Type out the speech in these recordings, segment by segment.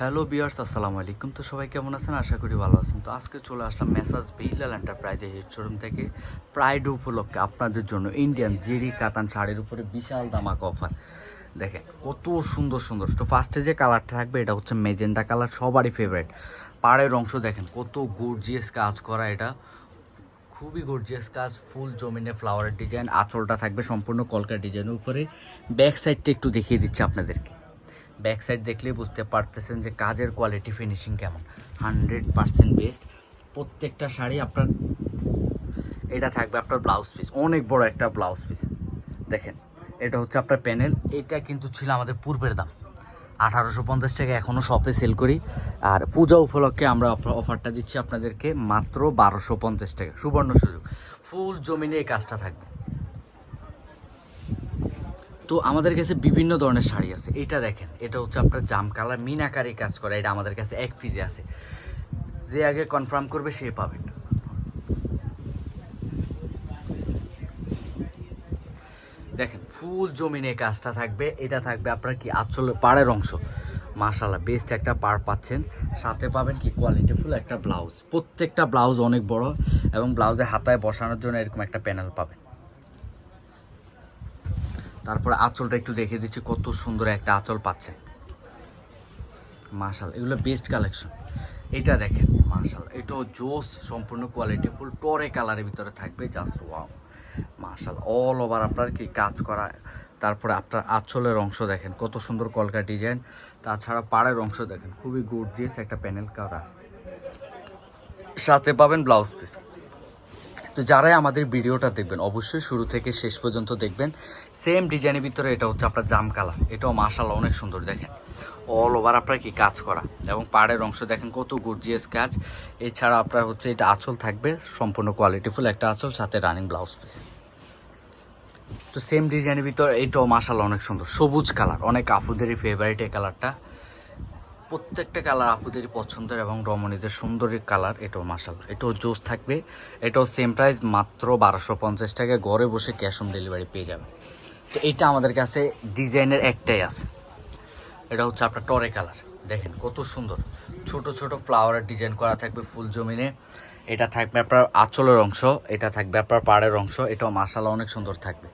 Hello বিয়ার্স আসসালামু আলাইকুম। তো সবাই কেমন আছেন? আশা করি ভালো আছেন। তো আজকে চলে আসলাম মেসাজ বিল্লাল এন্টারপ্রাইজে হেড শোরুম থেকে প্রাইড উপলক্ষে আপনাদের জন্য ইন্ডিয়ান জেরি কাতান শাড়ির উপরে বিশাল দামাক অফার দেখেন, কত সুন্দর সুন্দর। তো ফার্স্টে যে কালারটা থাকবে, এটা হচ্ছে মেজেন্ডা কালার সবারই ফেভারিট পাড়ের অংশ দেখেন, কত গর্জিয়াস কাজ করা এটা। খুবই গর্জিয়াস কাজ, ফুল জমিনে ফ্লাওয়ারের ডিজাইন আঁচলটা থাকবে সম্পূর্ণ কলকা ডিজাইনের উপরে। ব্যাক সাইডটা একটু দেখিয়ে দিচ্ছি আপনাদেরকে। ব্যাক সাইড দেখলেই বুঝতে পারতেছেন যে কাজের কোয়ালিটি ফিনিশিং কেমন। হান্ড্রেড পার্সেন্ট বেস্ট প্রত্যেকটা শাড়ি আপনার, এটা থাকবে আপনার ব্লাউজ পিস অনেক বড় একটা ব্লাউজ পিস দেখেন, এটা হচ্ছে আপনার প্যানেল এটা কিন্তু ছিল আমাদের পূর্বের দাম। আঠারোশো পঞ্চাশ টাকা এখনও শপে সেল করি। আর পূজা উপলক্ষে আমরা অফারটা দিচ্ছি আপনাদেরকে মাত্র বারোশো পঞ্চাশ টাকা। সুবর্ণ সুযোগ। ফুল জমিনে এই কাজটা থাকবে। তো আমাদের কাছে বিভিন্ন ধরনের শাড়ি আছে। এটা দেখেন, এটা হচ্ছে আপনার জাম কালার মিনাকারি কাজ করা, এটা আমাদের কাছে এক পিজে আছে। যে আগে কনফার্ম করবে, সে পাবেন দেখেন ফুল জমিনে কাজটা থাকবে, এটা থাকবে আপনার কি আচল পাড়ের অংশ। মাশাল্লাহ বেস্ট একটা পার পাচ্ছেন। সাথে পাবেন কি কোয়ালিটি ফুল একটা ব্লাউজ প্রত্যেকটা ব্লাউজ অনেক বড় এবং ব্লাউজের হাতায় বসানোর জন্য এরকম একটা প্যানেল পাবেন। তারপরে আঁচলটা একটু দেখে দিচ্ছি, কত সুন্দর একটা আঁচল পাচ্ছেন মার্শাল এগুলো বেস্ট কালেকশন এটা দেখেন মার্শাল এটাও জোস, সম্পূর্ণ কোয়ালিটি ফুল টরে কালারের ভিতরে থাকবে জাস্ট ওয়াও মার্শাল অল ওভার আপনার কি কাজ করা, তারপরে আপনার আঁচলের অংশ দেখেন, কত সুন্দর কলকা ডিজাইন তাছাড়া পাড়ের অংশ দেখেন, খুবই গর্জিয়াস একটা প্যানেল করা সাথে পাবেন ব্লাউজ পিস তো যারাই আমাদের ভিডিওটা দেখবেন, অবশ্যই শুরু থেকে শেষ পর্যন্ত দেখবেন। সেম ডিজাইনের ভিতরে এটা হচ্ছে আপনার জাম কালার। এটাও মাশাল্লাহ অনেক সুন্দর, দেখেন। অল ওভার আপনার কি কাজ করা। এবং পাড়ের অংশ দেখেন কত গর্জিয়াস কাজ। এছাড়া আপনার হচ্ছে এটা আঁচল থাকবে, সম্পূর্ণ কোয়ালিটিফুল একটা আঁচল, সাথে রানিং ব্লাউজ পিস তো সেম ডিজাইনের ভিতর এটাও মাশাল্লাহ অনেক সুন্দর। সবুজ কালার, অনেক আফুদেরই ফেভারিট এই কালারটা। প্রত্যেকটা কালার আপুদেরই পছন্দের এবং রমণীদের সুন্দরী কালার, এটাও মাসাল এটাও জোস থাকবে। এটাও সেম প্রাইস মাত্র বারোশো পঞ্চাশ টাকা ঘরে বসে ক্যাশ অন ডেলিভারি পেয়ে যাবে তো এটা আমাদের কাছে ডিজাইনের একটাই আছে। এটা হচ্ছে আপনার টরে কালার। দেখেন কত সুন্দর। ছোট ছোট ফ্লাওয়ারের ডিজাইন করা থাকবে ফুল জমিনে। এটা থাকবে আপনার আঁচলের অংশ, এটা থাকবে আপনার পাড়ের অংশ, এটাও মাসালা অনেক সুন্দর থাকবে।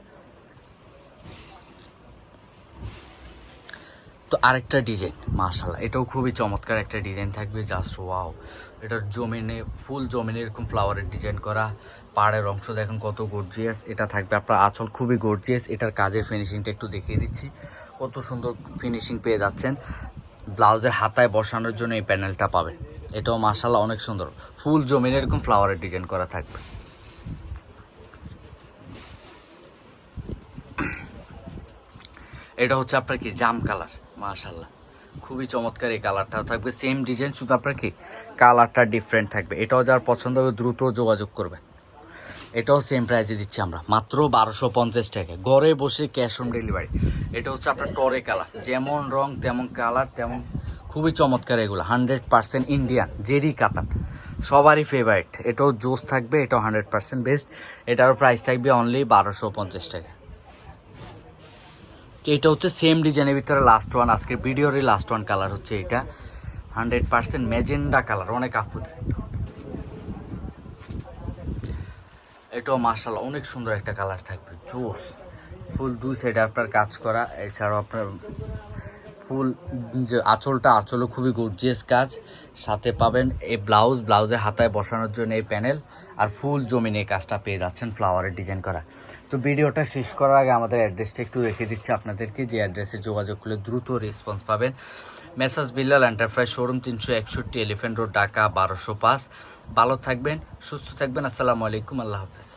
তো আরেকটা ডিজাইন মার্শাল্লাহ এটাও খুবই চমৎকার একটা ডিজাইন থাকবে জাস্ট ওয়াও এটার জমিনে ফুল জমিনে এরকম ফ্লাওয়ারের ডিজাইন করা, পাড়ের অংশ দেখেন কত গর্জিয়াস এটা থাকবে আপনার আঁচল খুবই গর্জিয়াস এটার কাজের ফিনিশিংটা একটু দেখিয়ে দিচ্ছি। কত সুন্দর ফিনিশিং পেয়ে যাচ্ছেন। ব্লাউজের হাতায় বসানোর জন্য এই প্যানেলটা পাবেন। এটাও মার্শাল্লাহ অনেক সুন্দর। ফুল জমিনে এরকম ফ্লাওয়ারের ডিজাইন করা থাকবে। এটা হচ্ছে আপনার কি? জাম কালার মাশাল্লাহ খুবই চমৎকার এই কালারটাও থাকবে। সেম ডিজাইন শুধু আপনার কি? কালারটা ডিফারেন্ট থাকবে। এটাও যার পছন্দ হবে, দ্রুত যোগাযোগ করবেন। এটাও সেম প্রাইসে দিচ্ছি আমরা। মাত্র বারোশো পঞ্চাশ টাকা ঘরে বসে ক্যাশ অন ডেলিভারি এটা হচ্ছে আপনার টরে কালার যেমন রং, তেমন কালার তেমন খুবই চমৎকার এগুলো। হান্ড্রেড পার্সেন্ট ইন্ডিয়ান জেরি কাতান। সবারই ফেভারিট এটাও জোস থাকবে, এটাও হান্ড্রেড পার্সেন্ট বেস্ট এটারও প্রাইস থাকবে অনলি বারোশো পঞ্চাশ টাকা এটা হচ্ছে সেম ডিজাইনের ভিতরে লাস্ট ওয়ান আজকের ভিডিওরই লাস্ট ওয়ান কালার হচ্ছে এটা। হান্ড্রেড পার্সেন্ট ম্যাজেন্ডা কালার অনেক আফুদ এটাও মার্শাল অনেক সুন্দর একটা কালার থাকবে। জোস। ফুল দুই সাইডে আপনার কাজ করা, এছাড়াও আপনার ফুল, যে আঁচলটা, আঁচলও খুবই গর্জিয়াস কাজ। সাথে পাবেন এই ব্লাউজ ব্লাউজের হাতায় বসানোর জন্য এই প্যানেল আর ফুল জমিনে এই কাজটা পেয়ে যাচ্ছেন ফ্লাওয়ারের ডিজাইন করা। তো ভিডিওটা শেষ করার আগে আমাদের অ্যাড্রেসটা একটু রেখে দিচ্ছি আপনাদেরকে। যে অ্যাড্রেসে যোগাযোগ করলে দ্রুত রেসপন্স পাবেন। মেসাজ বিল্লাল এন্টারপ্রাইজ শোরুম তিনশো একষট্টি এলিফেন্ট রোড ঢাকা বারোশো পাঁচ। ভালো থাকবেন, সুস্থ থাকবেন। আসসালামু আলাইকুম, আল্লাহ হাফেজ।